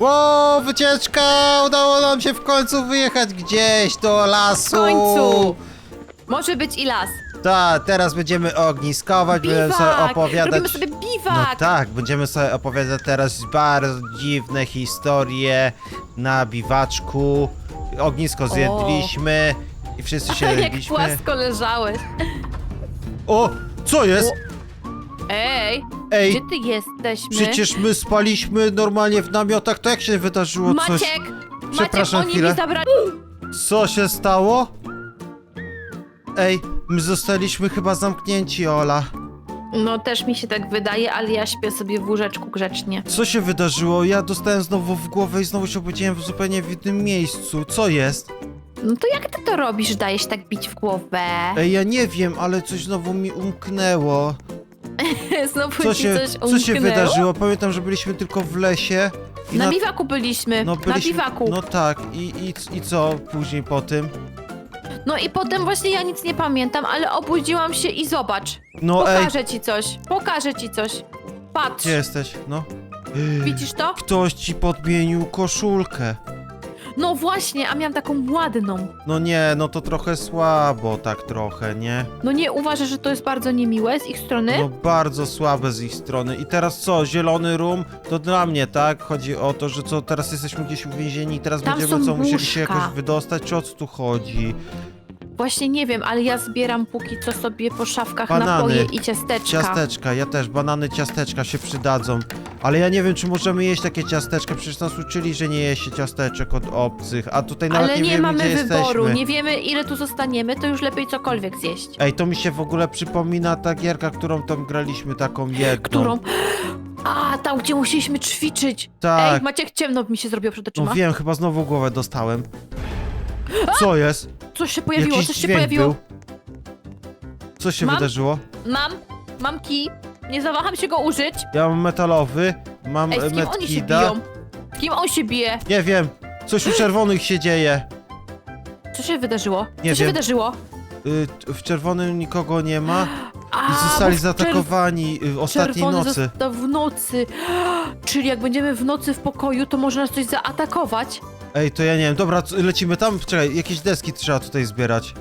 Ło, wycieczka! Udało nam się w końcu wyjechać gdzieś do lasu. W końcu! Może być i las. Tak, teraz będziemy ogniskować, będziemy sobie Biwak! opowiadać. Robimy sobie No biwak! tak, będziemy sobie opowiadać teraz bardzo dziwne historie na biwaczku. Ognisko zjedliśmy i wszyscy się Jak jedliśmy. płasko leżałeś. O, co jest? Ej, Ej, gdzie ty jesteśmy? przecież my spaliśmy normalnie w namiotach, to jak się wydarzyło coś? Maciek! Przepraszam, oni chwilę. mi zabrali... Co się stało? Ej, my zostaliśmy chyba zamknięci, Ola. No też mi się tak wydaje, ale ja śpię sobie w łóżeczku grzecznie. Co się wydarzyło? Ja dostałem znowu w głowę i znowu się obudziłem w zupełnie w innym miejscu. Co jest? No to jak ty to robisz, dajesz tak bić w głowę? Ej, ja nie wiem, ale coś znowu mi umknęło. Znowu Co ci się, coś co się wydarzyło? Pamiętam, że byliśmy tylko w lesie. I Na biwaku byliśmy, no, na byliśmy, biwaku. No tak, i, i, i co później po tym? No i potem właśnie ja nic nie pamiętam, ale obudziłam się i zobacz. No ej, Pokażę ci coś, pokażę ci coś. Patrz, gdzie jesteś? No. widzisz to? Ktoś ci podmienił koszulkę. No właśnie, a miałam taką ładną. No nie, no to trochę słabo, tak trochę, nie? No nie uważasz, że to jest bardzo niemiłe z ich strony? No bardzo słabe z ich strony. I teraz co, zielony rum? To dla mnie, tak? Chodzi o to, że co, teraz jesteśmy gdzieś uwięzieni i teraz Tam będziemy są co, musieli się łóżka. jakoś wydostać? Czy o co tu chodzi? Właśnie nie wiem, ale ja zbieram póki co sobie po szafkach Banany. napoje i ciasteczka. Ciasteczka, ja też, banany ciasteczka się przydadzą. Ale ja nie wiem, czy możemy jeść takie ciasteczka, przecież nas uczyli, że nie je się ciasteczek od obcych, a tutaj nawet ale nie, nie, wiemy, mamy gdzie wyboru, jesteśmy. nie wiemy ile tu zostaniemy, to już lepiej cokolwiek zjeść. Ej, to mi się w ogóle przypomina ta gierka, którą tam graliśmy, taką jedną. Którą? A, tam gdzie musieliśmy ćwiczyć. Tak. Ej, Maciek, ciemno mi się zrobiło przed No oczyma. wiem, chyba znowu głowę dostałem. Co jest? Coś się pojawiło, Jakiś coś się dźwięk pojawiło. był. Co się Mam? wydarzyło? Mam, mam kij, nie zawaham się go użyć. Ja mam metalowy, mam Ej, e, z kim oni się medkida. biją? Z kim on się bije? Nie wiem, coś u czerwonych się dzieje. Co się wydarzyło? Nie Co się wiem. wydarzyło? Y, t- w czerwonym nikogo nie ma A, i zostali w zaatakowani y, ostatniej Czerwony nocy. został w nocy. Czyli jak będziemy w nocy w pokoju, to może nas coś zaatakować. Ej, to ja nie wiem, dobra, c- lecimy tam? Czekaj, jakieś deski trzeba tutaj zbierać.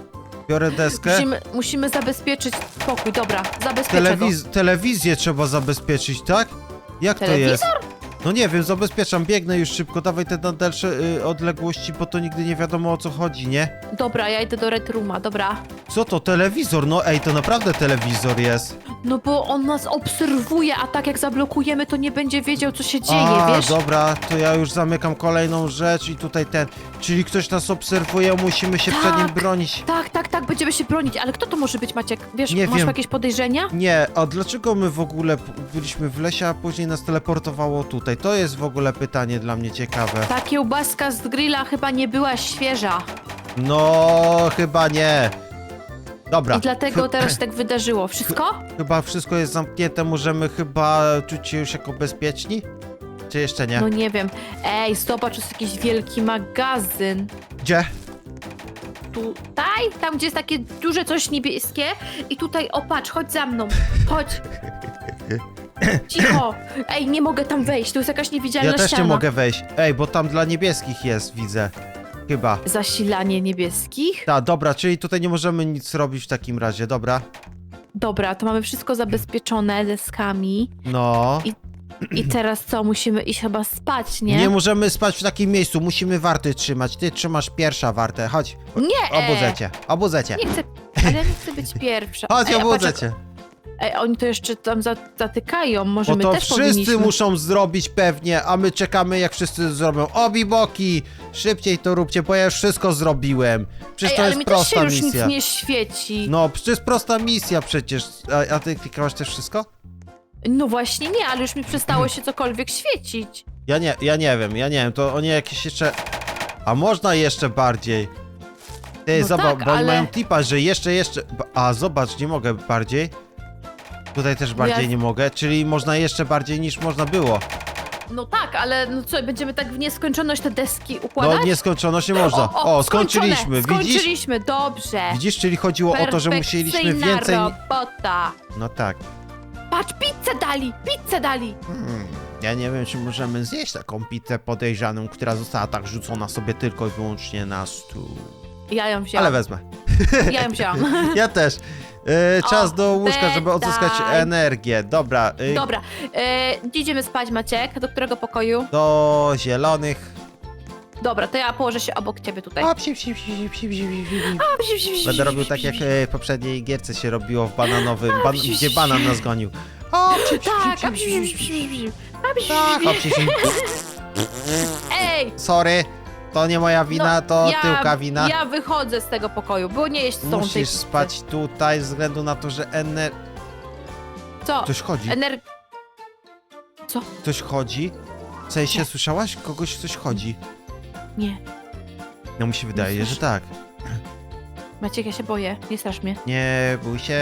Biorę deskę. Musimy, musimy zabezpieczyć pokój, dobra, zabezpieczę go. Telewiz telewizję trzeba zabezpieczyć, tak? Jak to Telewizor? No nie wiem, zabezpieczam, biegnę już szybko, dawaj te na dalsze y, odległości, bo to nigdy nie wiadomo o co chodzi, nie? Dobra, ja idę do Red Rooma, dobra. Co to, telewizor? No ej, to naprawdę telewizor jest. No bo on nas obserwuje, a tak jak zablokujemy, to nie będzie wiedział, co się dzieje, A, wiesz? dobra, to ja już zamykam kolejną rzecz i tutaj ten. Czyli ktoś nas obserwuje, musimy się przed nim Tak. bronić. Tak, tak, tak, będziemy się bronić, ale kto to może być, Maciek? Wiesz, Nie masz wiem. jakieś podejrzenia? Nie, a dlaczego my w ogóle p- byliśmy w lesie, a później nas teleportowało tutaj? To jest w ogóle pytanie dla mnie ciekawe. Ta kiełbaska z grilla chyba nie była świeża. No, chyba nie. Dobra. I dlatego teraz się tak wydarzyło. Wszystko? Chyba wszystko jest zamknięte, możemy chyba czuć się już jako bezpieczni? Czy jeszcze nie? No nie wiem. Ej, zobacz, jest jakiś wielki magazyn. Gdzie? Tutaj, tam gdzie jest takie duże coś niebieskie i tutaj, o patrz, chodź za mną, chodź. Cicho. Ej, nie mogę tam wejść, tu jest jakaś niewidzialna Ja też ściana. nie mogę wejść. Ej, bo tam dla niebieskich jest, widzę. Chyba. Zasilanie niebieskich? Ta, dobra, czyli tutaj nie możemy nic robić w takim razie, dobra? Dobra, to mamy wszystko zabezpieczone deskami. No. I teraz co, musimy iść chyba spać, nie? Nie możemy spać w takim miejscu, musimy warty trzymać. Ty trzymasz pierwsza wartę, chodź. Nie! Obudzę cię, obudzę cię. Nie chcę, ale ja nie chcę być pierwsza. Chodź, Ej, a obudzę cię. Ej, oni to jeszcze tam za, zatykają, może Bo my to też wszyscy powinniśmy. muszą zrobić pewnie, a my czekamy jak wszyscy zrobią. Obi boki! Szybciej to róbcie, bo ja już wszystko zrobiłem. Przecież Ej, to ale jest mi też prosta się już misja. nic nie świeci. No, przecież jest prosta misja przecież. A, a ty klikałaś też wszystko? No właśnie nie, ale już mi przestało się cokolwiek świecić. Ja nie, ja nie wiem, ja nie wiem, to oni jakieś jeszcze... A można jeszcze bardziej. Ty, No zobacz, tak, bo oni ale- mają tipa, że jeszcze, jeszcze... A, zobacz, nie mogę bardziej. Tutaj też bardziej Ja- nie mogę, czyli można jeszcze bardziej niż można było. No tak, ale no co, będziemy tak w nieskończoność te deski układać? No, nieskończoność nie można. O, skończone, skończyliśmy, widzisz? Skończyliśmy, dobrze. Widzisz, czyli chodziło o to, że musieliśmy Perfekcyjna więcej... robota. No tak. Patrz, pizzę dali, pizzę dali. Hmm. Ja nie wiem, czy możemy zjeść taką pizzę podejrzaną, która została tak rzucona sobie tylko i wyłącznie na stół. Ja ją wziąłam. Ale wezmę. Ja ją wziąłam. Ja też. E, czas O, do łóżka, żeby odzyskać bedtime. energię. Dobra. e, Dobra, e, idziemy spać, Maciek? Do którego pokoju? Do zielonych. Dobra, to ja położę się obok ciebie tutaj. O, psi, psi, psi, psi, psi, psi, psi, psi. A, psi, psi, psi, Będę robił tak jak e, w poprzedniej gierce się robiło w bananowym, ban psi, gdzie psi, banan nas gonił. O, psi, psi, Tak, a Tak, o, psi. Ej! Sorry, to nie moja wina, no, to ja, tyłka wina. Ja wychodzę z tego pokoju, bo nie jest tą Musisz spać tutaj ze względu na to, że ener... Co? Ktoś chodzi. Ener... Ktoś chodzi. W sensie, Gdzie? słyszałaś? Kogoś ktoś chodzi. Nie. No mi się wydaje, że słyszę. tak. Maciek, ja się boję. Nie strasz mnie. Nie bój się,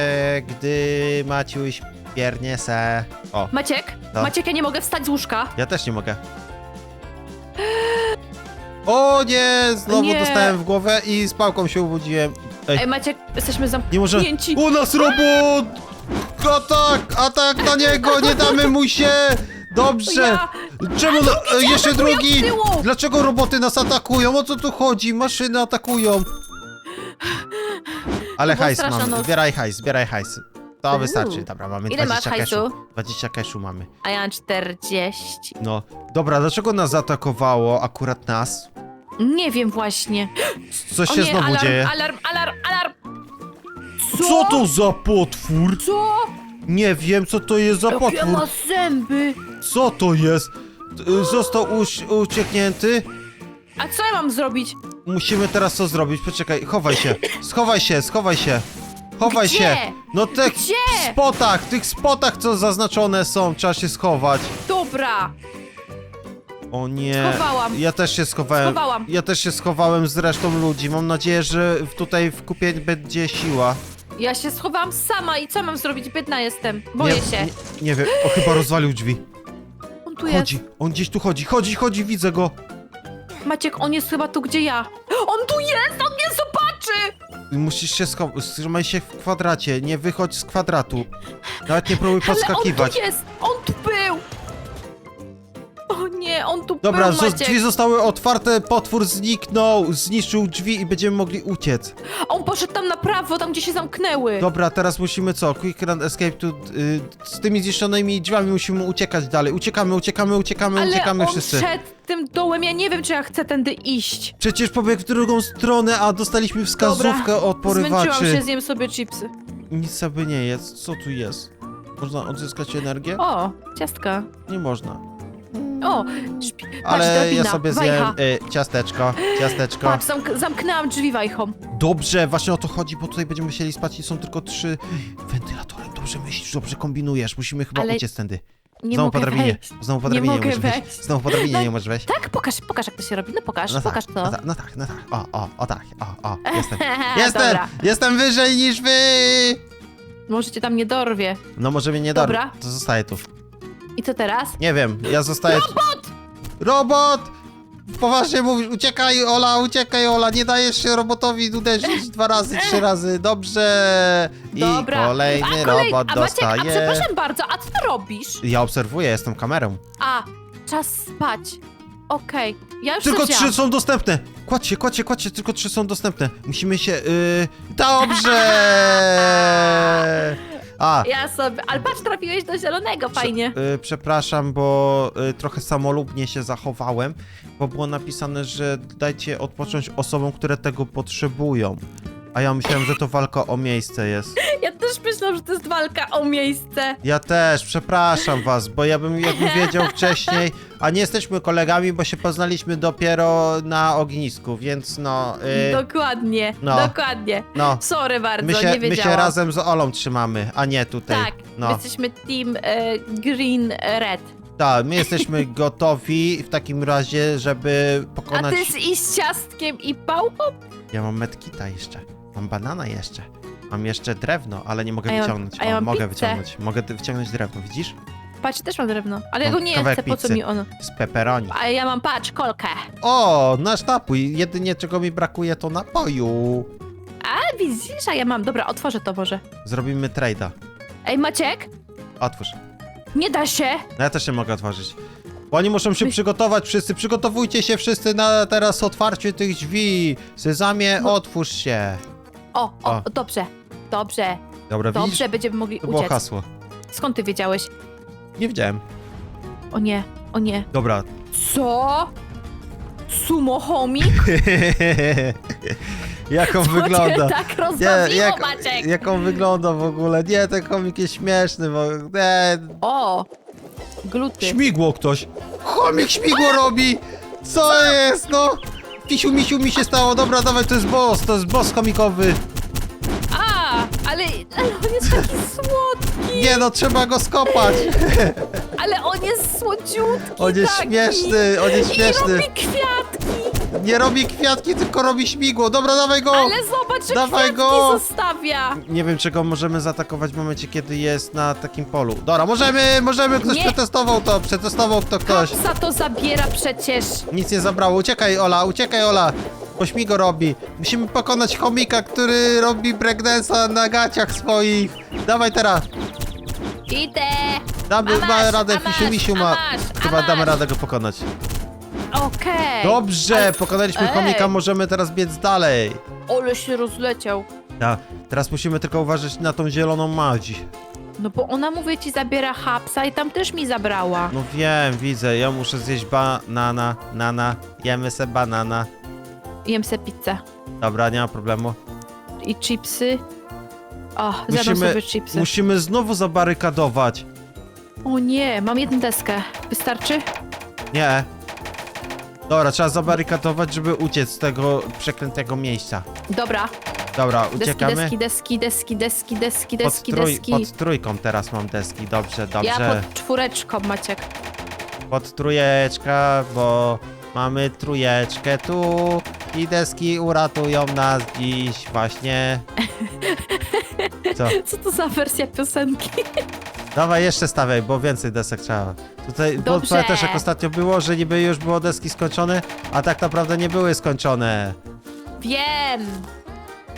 gdy Maciuś piernie se. O, Maciek? Maciek, ja nie mogę wstać z łóżka. ja też nie mogę. O nie, znowu Nie. dostałem w głowę i z pałką się obudziłem. Ej. Ej, Maciek, jesteśmy Nie może... zamknięci. U nas robot! Atak! Atak na niego! Nie damy mu się! Dobrze! Ja... Czemu no, e, jeszcze atakują drugi? tyłu! Dlaczego roboty nas atakują? O co tu chodzi? Maszyny atakują. Ale To była hajs straszna mamy. noc. Zbieraj hajs, zbieraj hajs. To Uuu. wystarczy. Dobra, mamy Ile masz 20 hajsu? cashu. 20 cashu mamy. A ja mam 40. No. Dobra, dlaczego nas zaatakowało akurat nas? Nie wiem właśnie. Coś o się nie, znowu alarm, dzieje. alarm, alarm, alarm! Co? Co to za potwór? Co? Nie wiem, co to jest za Jakie potwór. ma zęby? Co to jest? Y, Został uś ucieknięty? A co ja mam zrobić? Musimy teraz co zrobić? Poczekaj, chowaj się. Schowaj się, schowaj się. Chowaj Gdzie? się. No tych Gdzie? spotach, tych spotach, co zaznaczone są, trzeba się schować. Dobra, O nie. Schowałam. Ja też się schowałem. Schowałam. Ja też się schowałem z resztą ludzi. Mam nadzieję, że w- tutaj w kupie będzie siła. ja się schowałam sama i co mam zrobić? Biedna jestem. Boję nie, się. Nie, nie wiem, o chyba rozwalił drzwi. On tu jest. Chodzi, on gdzieś tu chodzi, chodzi, chodzi, widzę go. Maciek, on jest chyba tu, gdzie ja. On tu jest! On mnie zobaczy! Musisz się schować, trzymaj się w kwadracie, nie wychodź z kwadratu. Nawet nie próbuj Ale on podskakiwać. tu jest! On tu Dobra, był, zo- Maciek. drzwi zostały otwarte, potwór zniknął, zniszczył drzwi i będziemy mogli uciec. On poszedł tam na prawo, tam gdzie się zamknęły. Dobra, teraz musimy co? Quick run escape to... Y, z tymi zniszczonymi drzwiami musimy uciekać dalej. Uciekamy, uciekamy, uciekamy, Ale uciekamy on wszyscy. szedł tym dołem, ja nie wiem, czy ja chcę tędy iść. Przecież pobiegł w drugą stronę, a dostaliśmy wskazówkę Dobra, od Zmęczyłam porywaczy. się, zjem sobie chipsy. Nic sobie nie jest. Co tu jest? Można odzyskać energię? O, ciastka. Nie można. O, śpi. Patrz, Ale drabina, ja sobie wajcha. zjem y, ciasteczko, ciasteczko. Patrz, zamk zamknęłam drzwi wajchą. Dobrze, właśnie o to chodzi, bo tutaj będziemy musieli spać i są tylko trzy wentylatory. Dobrze myślisz, dobrze kombinujesz. Musimy chyba Ale uciec tędy. Nie Znowu po mogę drabinie. wejść. Znowu po Nie drabinie mogę możesz wejść. wejść. Znowu po drabinie No- nie możesz wejść. Tak, pokaż, pokaż jak to się robi. No pokaż, No pokaż tak, to. no tak, no tak, no tak. O, o, o tak, o, o, jestem. Jestem! Dobra, Jestem wyżej niż wy! może cię tam nie dorwie. No może mnie nie Dobra. da. To zostaje tu. I co teraz? Nie wiem, ja zostaję... Robot! Robot! Poważnie mówisz, uciekaj Ola, uciekaj Ola, nie dajesz się robotowi uderzyć dwa razy, trzy razy, dobrze! I Dobra. kolejny a, kolej... robot a Maciek, a dostaje... przepraszam bardzo, a co ty robisz? Ja obserwuję, jestem kamerą. A, czas spać. Okej, ja już Tylko trzy są dostępne! Kładź się, kładź się, kładź się, tylko trzy są dostępne. Musimy się... Yy... Dobrze! A, Ja sobie, ale patrz, trafiłeś do zielonego, fajnie. Prze- y, przepraszam, bo y, trochę samolubnie się zachowałem, bo było napisane, że dajcie odpocząć osobom, które tego potrzebują. A ja myślałem, że to walka o miejsce jest. Ja też myślałam, że to jest walka o miejsce. Ja też, przepraszam was, bo ja bym jakbym wiedział wcześniej, a nie jesteśmy kolegami, bo się poznaliśmy dopiero na ognisku, więc no, y, Dokładnie, no. dokładnie. no, Sorry bardzo, my się, nie my wiedziałam. się razem z Olą trzymamy, a nie tutaj. Tak, no. jesteśmy team e, green red. Tak, my jesteśmy gotowi w takim razie, żeby A pokonać... ty z i z ciastkiem i pałką? Ja mam medkita jeszcze. Mam banana jeszcze. Mam jeszcze drewno, ale nie mogę A ja mam- wyciągnąć. a ja o, mam mogę pizzę. wyciągnąć. Mogę ty- wyciągnąć drewno, widzisz? Patrz, też mam drewno, ale ja go nie kawałek chcę, po co pizzy. mi ono? Z pepperoni. A ja mam, patrz, kolkę. O, nasz napój. Jedynie czego mi brakuje to napoju. A widzisz, a ja mam, dobra, otworzę to może. Zrobimy trade'a. Ej, Maciek, Otwórz. Nie da się! No ja też nie mogę otworzyć. Bo oni muszą się przygotować wszyscy. Przygotowujcie się wszyscy na teraz otwarcie tych drzwi. Sezamie, No. otwórz się. O, o, O. dobrze, dobrze, Dobra, widzisz? dobrze, będziemy mogli To było uciec. hasło. Skąd ty wiedziałeś? Nie widziałem. O nie, o nie. Dobra. Co? Sumo chomik? jak on Co wygląda? cię tak rozbawiło, jak, Maciek? jak on wygląda w ogóle? Nie, ten komik jest śmieszny, bo... Nie, O, gluty. śmigło ktoś. Chomik śmigło robi! Co jest, no? Pisiu, misiu mi się stało. Dobra, dawaj, to jest boss, to jest boss komikowy. A, ale, ale on jest taki słodki. Nie no, trzeba go skopać. Ale on jest słodziutki On jest taki. śmieszny, on jest I śmieszny. robi kwiatki. Nie robi kwiatki, tylko robi śmigło. Dobra, dawaj go! Ale zobacz, że Dawaj kwiatki go. zostawia. Nie wiem, czego możemy zaatakować w momencie, kiedy jest na takim polu. Dobra, możemy, możemy, ktoś Nie. przetestował to, przetestował to ktoś. Za to zabiera przecież. Nic nie zabrało. Uciekaj, Ola, uciekaj, Ola. Bo śmigo robi. Musimy pokonać chomika, który robi breakdance'a na gaciach swoich. Dawaj teraz. Idę. Damy A ma masz, radę, a Fisiu masz, Misiu a ma. masz, a Chyba damy masz. radę go pokonać. Okej. Dobrze, pokonaliśmy Ej. chomika, możemy teraz biec dalej. Ole się rozleciał. Ja, teraz musimy tylko uważać na tą zieloną madzi. No bo ona, mówię ci, zabiera hapsa i tam też mi zabrała. No wiem, widzę, ja muszę zjeść banana, nana, jemy se banana. Jem se pizzę. Dobra, nie ma problemu. I chipsy. O, zjadłam Musimy- sobie chipsy. Musimy znowu zabarykadować. O nie, mam jedną deskę. Wystarczy? Nie. Dobra, trzeba zabarykadować, żeby uciec z tego przeklętego miejsca. Dobra. Dobra, Deski, uciekamy. deski, deski, deski, deski, deski, pod, deski, trój, deski. pod trójką teraz mam deski, dobrze, dobrze. Ja pod czwóreczką, Maciek. pod trójeczka, bo mamy trójeczkę tu i deski uratują nas dziś właśnie. Co? Co to za wersja piosenki? Dawaj jeszcze stawiaj, bo więcej desek trzeba. Tutaj, bo Dobrze. pamiętasz jak ostatnio było, że niby już było deski skończone, a tak naprawdę nie były skończone. Wiem.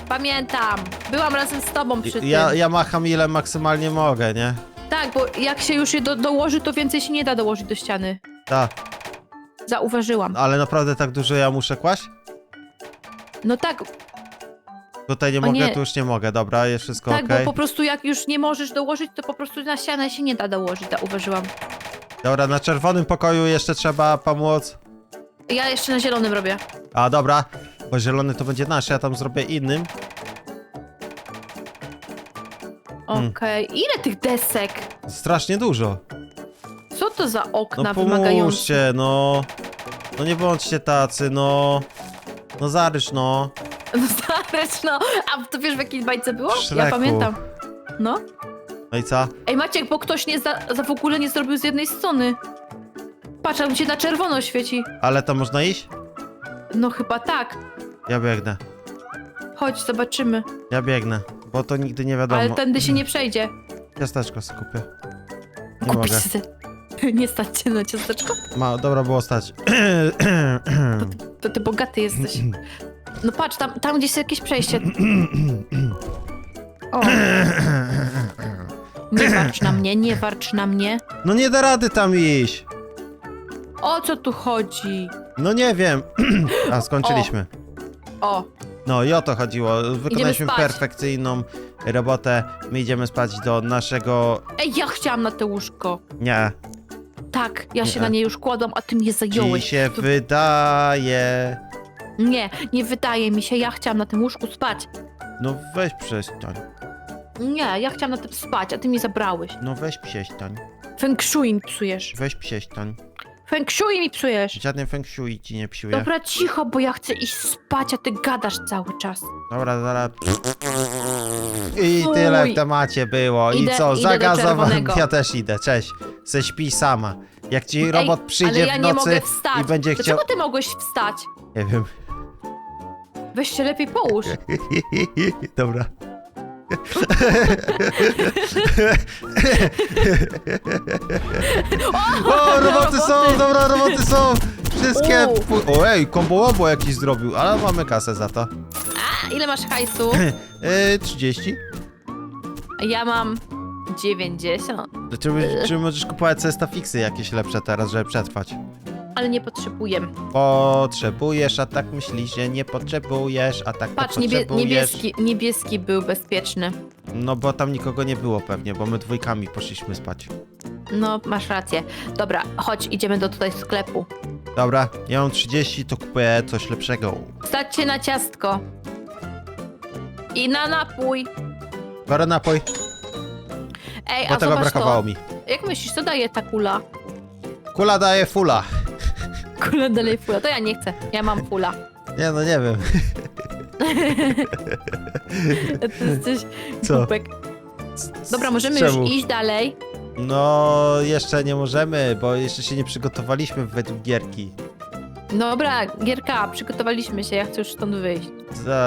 Pamiętam. Byłam razem z tobą przy tym. Ja, ja macham ile maksymalnie mogę, nie? Tak, bo jak się już je do, dołoży, to więcej się nie da dołożyć do ściany. Tak, Zauważyłam. ale naprawdę tak dużo ja muszę kłaść? No tak, Tutaj nie O mogę, nie. tu już nie mogę, dobra, jest wszystko tak, okej. bo po prostu jak już nie możesz dołożyć, to po prostu na ścianę się nie da dołożyć, zauważyłam. Dobra, na czerwonym pokoju jeszcze trzeba pomóc. Ja jeszcze na zielonym robię. A, dobra, bo zielony to będzie nasz, ja tam zrobię innym. Hmm. Okej. Ile tych desek? Strasznie dużo. Co to za okna No wymagające? pomóżcie, no. No nie bądźcie tacy, no. No zaryż, no. No zaraz, no. A to wiesz w jakiej bajce było? Ja Szreku. pamiętam. No. No i co? Ej Maciek, bo ktoś nie za, za w ogóle nie zrobił z jednej strony. Patrz, tam cię na czerwono świeci. Ale tam można iść? No chyba tak. Ja biegnę. Chodź, zobaczymy. Ja biegnę, bo to nigdy nie wiadomo. Ale tędy się nie przejdzie. Ciasteczko skupię. Nie Kupić mogę. sobie. Nie stać cię na ciasteczko? Ma, dobra było stać. To ty bogaty jesteś. No patrz, tam, tam gdzieś jest jakieś przejście. O. Nie warcz na mnie, nie warcz na mnie. No nie da rady tam iść. O co tu chodzi? No nie wiem. A, skończyliśmy. O, No i o to chodziło. Wykonaliśmy spać. perfekcyjną robotę. My idziemy spać do naszego... ej, ja chciałam na te łóżko. Nie. Tak, ja się Nie. na nie już kładłam, a ty mnie Ci zająłeś. się To- wydaje... Nie, nie wydaje mi się, ja chciałam na tym łóżku spać. No weź przestań. Nie, ja chciałam na tym spać, a ty mi zabrałeś. No weź przestań. Feng shui mi psujesz. Weź przestań. Feng shui mi psujesz. Żaden feng shui ci nie psiuje. Dobra, cicho, bo ja chcę iść spać, a ty gadasz cały czas. Dobra, zaraz. I Fuj. tyle w temacie było. I Idę- co, idę do zagazowałem. czerwonego. Ja też idę, cześć. Se śpi sama. Jak ci Ej, robot przyjdzie ale ja w nie nocy mogę wstać. i będzie Dlaczego chciał... ty mogłeś wstać? Nie wiem. Weź się lepiej połóż. Dobra. O, roboty są, dobra, roboty są. Wszystkie... U. pu- O, ej, combo obo jakiś zrobił, ale mamy kasę za to. A ile masz hajsu? Yy, 30. Ja mam 90. Czy, czy możesz kupować sobie stafiksy jakieś lepsze teraz, żeby przetrwać? Ale nie potrzebuję. Potrzebujesz, a tak myślisz, że nie potrzebujesz, a tak Patrz, to niebie, potrzebujesz. niebieski, niebieski był bezpieczny. No bo tam nikogo nie było pewnie, bo my dwójkami poszliśmy spać. No, masz rację. Dobra, chodź, idziemy do tutaj sklepu. Dobra, ja mam 30, to kupuję coś lepszego. Stać się na ciastko. I na napój. Biorę napój, Ej, bo a tego zobacz brakowało to. mi. Jak myślisz, co daje ta kula? Kula daje fula. Kula dalej fula. To ja nie chcę. Ja mam fula. Nie no, nie wiem. To jesteś Co? głupek. Dobra, możemy Czemu? już iść dalej. No, jeszcze nie możemy, bo jeszcze się nie przygotowaliśmy według gierki. Dobra, Gierka, przygotowaliśmy się, ja chcę już stąd wyjść. Za...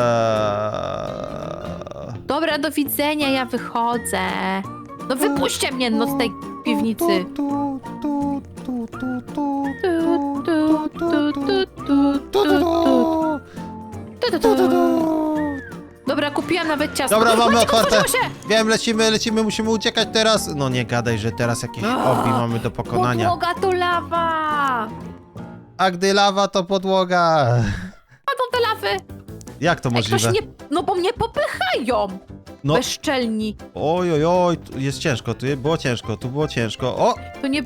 Dobra, do widzenia, ja wychodzę. No wypuśćcie mnie no z tej piwnicy. Tu, tu, kupiłam nawet ciasto. Dobra, mamy otwarte. otworzyło się! Wiem, lecimy, lecimy, musimy uciekać teraz. No nie gadaj, że teraz jakieś A, obi mamy do pokonania. Podłoga to lawa! A gdy lawa, to podłoga. Padą te lawy! Jak to Ej, ktoś możliwe? nie... No bo mnie popychają! No, Bezczelni. oj, oj, oj, tu jest ciężko, tu było ciężko, tu było ciężko. O, To nie...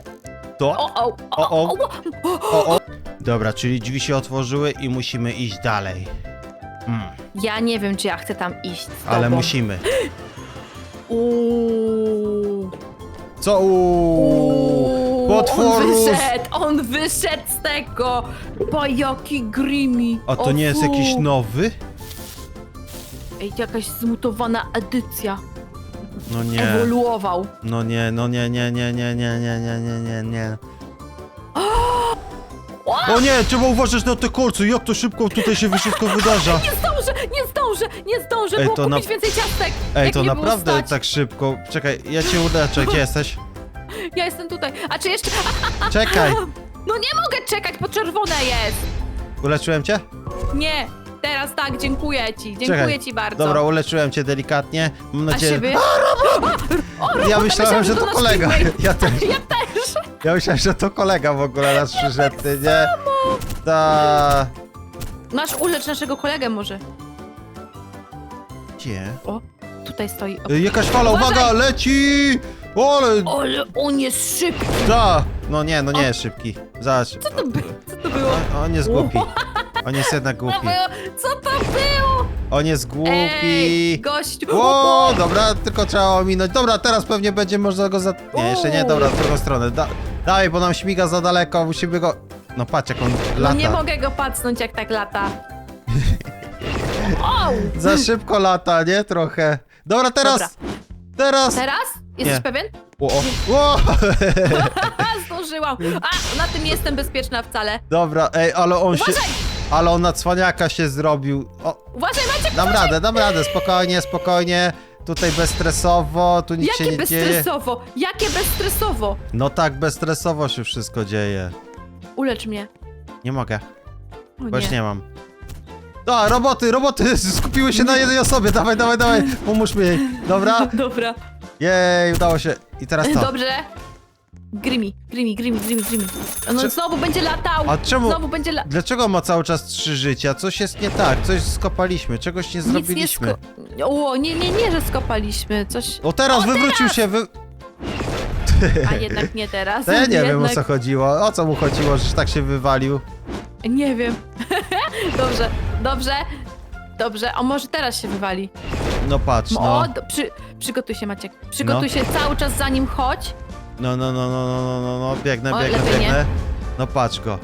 to, O, o, O, o, o. o, o, o. Dobra, czyli drzwi się otworzyły i musimy iść dalej. Mm, Ja nie wiem, czy ja chcę tam iść z ale tobą. musimy. Uuu. Co? Uuu. Potworus. On wyszedł, on wyszedł z tego! Bajaki Grimy. A to O nie jest fu. jakiś nowy? Ej, to jakaś zmutowana edycja. No nie, Ewoluował. no nie, no nie, nie, nie, nie, nie, nie, nie, nie, nie, nie. O nie, trzeba uważać na te kolce, jak to szybko tutaj się wszystko wydarza. Nie zdążę, nie zdążę, nie zdążę, Ej, było to na- kupić więcej ciastek. Ej, jak to było naprawdę stać. tak szybko. Czekaj, ja cię uleczę, gdzie jesteś? Ja jestem tutaj. A czy jeszcze... Czekaj, No nie mogę czekać, bo czerwone jest. uleczyłem cię? Nie, teraz tak, dziękuję ci, dziękuję Czekaj. ci bardzo. Dobra, uleczyłem cię delikatnie. Mam A nadzieję... siebie? Ja myślałem, że to kolega. Ja też. Ja też. Ja myślałem, że to kolega w ogóle nas przyszedł, ty nie? Ta... Masz ulecz naszego kolegę może. Gdzie? O, tutaj stoi. O. Y, Jakaś fala, Uważaj! uwaga, leci! Ole, Ale on jest szybki. da! No nie, no nie jest szybki. Zobacz. Co to, by, co to było? On, on jest głupi. On jest jednak głupi. było? Co to było? On jest Ej, głupi. gościu. O, dobra, tylko trzeba ominąć. Dobra, teraz pewnie będzie można go za... Nie, jeszcze nie, dobra, w drugą stronę. Da, dawaj, bo nam śmiga za daleko, musimy go... No patrz, jak on No lata. nie mogę go pacnąć jak tak lata. O! Za szybko lata, nie? Trochę. Dobra, teraz! Dobra. Teraz! Teraz? Jesteś Nie. pewien? O, o, o. A, zdążyłam. A, na tym nie jestem bezpieczna wcale. Dobra, ej, ale on się... Uważaj! Ale on na cwaniaka się zrobił. O, Uważaj, Maciek! dam radę, dam radę, spokojnie, spokojnie. Tutaj bezstresowo, tu nic się Jakie nie dzieje. bezstresowo? Jakie bezstresowo? No tak, bezstresowo się wszystko dzieje. Ulecz mnie. Nie mogę, O bo już nie. nie mam. A, roboty, roboty skupiły się na jednej osobie. Dawaj, dawaj, dawaj, pomóż mi jej. Dobra? Dobra. Jej, udało się. I teraz to. Dobrze. Grimi, grimi, grimi, grimi, grimi. On Czy- znowu będzie latał. A czemu- Znowu będzie la... Dlaczego ma cały czas trzy życia? Coś jest nie tak, coś skopaliśmy, czegoś nie Nic nie zrobiliśmy. sko... O, nie, nie, nie, że skopaliśmy. Coś... O, teraz wywrócił się, wy... A jednak nie teraz. To ja nie wiem o jednak... co chodziło. O co mu chodziło, że tak się wywalił? Nie wiem. dobrze, dobrze. Dobrze, a może teraz się wywali. No patrz, O, no. do, przy, przygotuj się Maciek. Przygotuj się cały czas za nim chodź. No, no, no, no, no, no, no, no, biegnę, O, biegnę, lepiej nie. biegnę. No patrz go.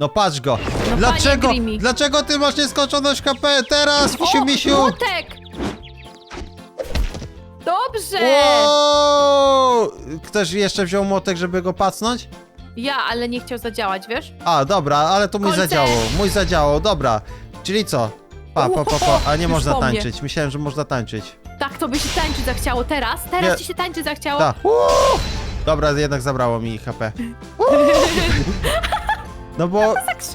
No patrz go. No, Dlaczego, dlaczego ty masz nieskończoność HP? Teraz, misiu, misiu. młotek! Dobrze! Wow! Ktoś jeszcze wziął młotek, żeby go pacnąć? Ja, ale nie chciał zadziałać, wiesz? A, dobra, ale to mój Kolce. zadziałał, mój zadziałał, dobra. Czyli co? Pa, pa, pa, pa. A nie Już można po mnie. tańczyć, myślałem, że można tańczyć. Tak, to by się tańczyć zachciało teraz. Teraz Nie. ci się tańczyć zachciało. Ta. Uuu! Dobra, jednak zabrało mi HP. Uuu! No bo...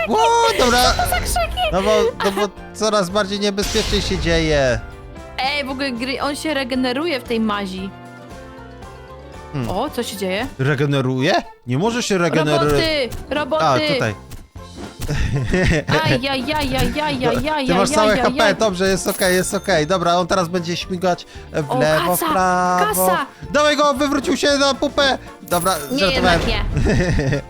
Uuu, dobra, Za krzyki! no bo, no bo coraz bardziej niebezpiecznie się dzieje. Ej, w ogóle gry, on się regeneruje w tej mazi. Hmm. O, co się dzieje? Regeneruje? Nie może się regenerować. Roboty! Roboty! A, tutaj. Aj, aj, aj, aj, aj, aj, aj, Ty masz całe HP, dobrze, jest okej, jest okej. Dobra, on teraz będzie śmigać w O, lewo, kasa, w prawo. kasa. Dawaj go, wywrócił się na pupę. Dobra, Nie, żartowałem. jednak nie.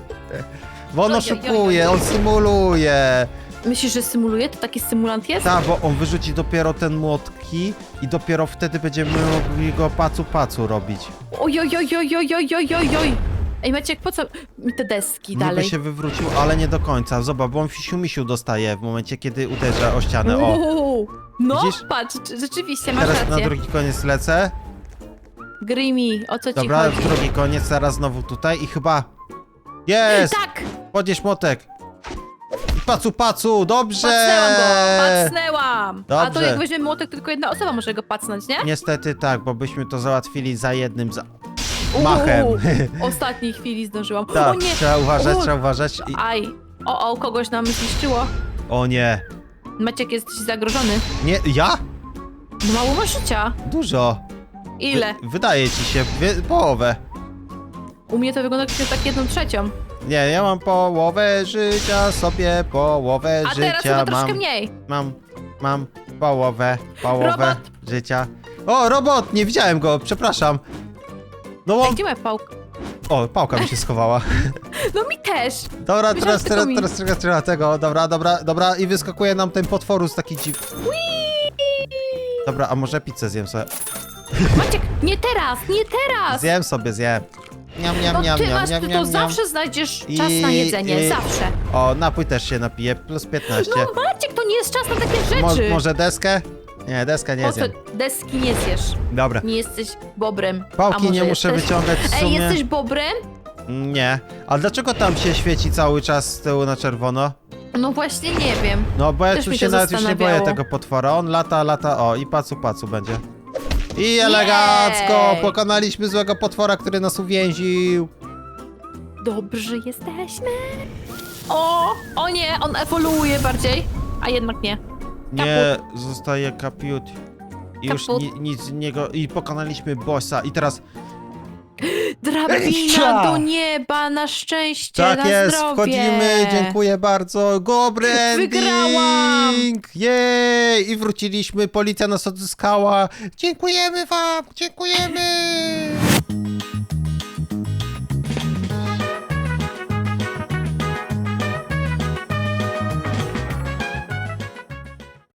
Bo on oszukuje, on symuluje. Myślisz, że symuluje? To taki symulant jest? Tak, bo on wyrzuci dopiero ten młotki i dopiero wtedy będziemy mogli go pacu pacu robić. Oj, oj, oj, oj, oj, oj, oj, oj, oj. Ej, Maciek, po co mi te deski Niby dalej? się wywrócił, ale nie do końca. Zobacz, bo on fisiu misiu dostaje w momencie, kiedy uderza o ścianę. O, Uuu. No, Widzisz? patrz, czy- rzeczywiście, masz teraz na rację. drugi koniec lecę. Grimy, o co Dobra, ci w chodzi? drugi koniec, teraz znowu tutaj i chyba... Jest! Tak! Podnieś młotek. I Pacu, pacu, dobrze! Pacnęłam go! Pacnęłam! A to Dobrze. jak weźmiemy młotek, tylko jedna osoba może go pacnąć, nie? Niestety tak, bo byśmy to załatwili za jednym za... Machem. Ostatniej chwili zdążyłam. O Tak, nie! trzeba uważać, O, trzeba uważać. I... Aj! O, o, kogoś nam zniszczyło. O nie. Maciek, jesteś zagrożony. Nie, ja? No mało masz życia. Dużo. Ile? Wy, wydaje ci się, wie, połowę. U mnie to wygląda jak tak jedną trzecią. Nie, ja mam połowę życia sobie, połowę A teraz życia chyba troszkę mam. mniej. Mam, mam połowę, połowę Robot. życia. O, robot, nie widziałem go, przepraszam. No Ej, on... gdzie moja pałka? O, pałka mi się schowała. No mi też. Dobra, Myślałam, teraz, że teraz, tylko mi. teraz, teraz trzeba tego, dobra, dobra, dobra i wyskakuje nam ten potworus taki dziw... Dobra, a może pizzę zjem sobie? Maciek, nie teraz, nie teraz! Zjem sobie, zjem. Niam, niam, No niam, ty niam, masz, niam, ty to niam, niam. zawsze znajdziesz I- czas na jedzenie, i- zawsze. O, napój też się napije, plus 15. No Maciek, to nie jest czas na takie Mo rzeczy. może deskę? Nie, deskę nie po co zjem. deski nie zjesz? Dobra. Nie jesteś bobrem. A Pałki może nie muszę jesteś... wyciągać w Ej, sumie. jesteś bobrem? Nie. A dlaczego tam się świeci cały czas z tyłu na czerwono? No właśnie nie wiem. No bo ja Też tu mi się nawet już nie boję zastanawiało. tego potwora. On lata, lata, o i pacu, pacu będzie. I elegancko! Jej! Pokonaliśmy złego potwora, który nas uwięził. Dobrze jesteśmy. O, o nie, on ewoluuje bardziej. A jednak nie. Nie, zostaje kapiut. I już Kaput. ni nic z niego. I pokonaliśmy bossa. I teraz. Drabina do nieba, na szczęście, Tak na jest, zdrowie. wchodzimy, dziękuję bardzo. Dobry ending! Wygrałam! Jej! I wróciliśmy, policja nas odzyskała. Dziękujemy wam, dziękujemy!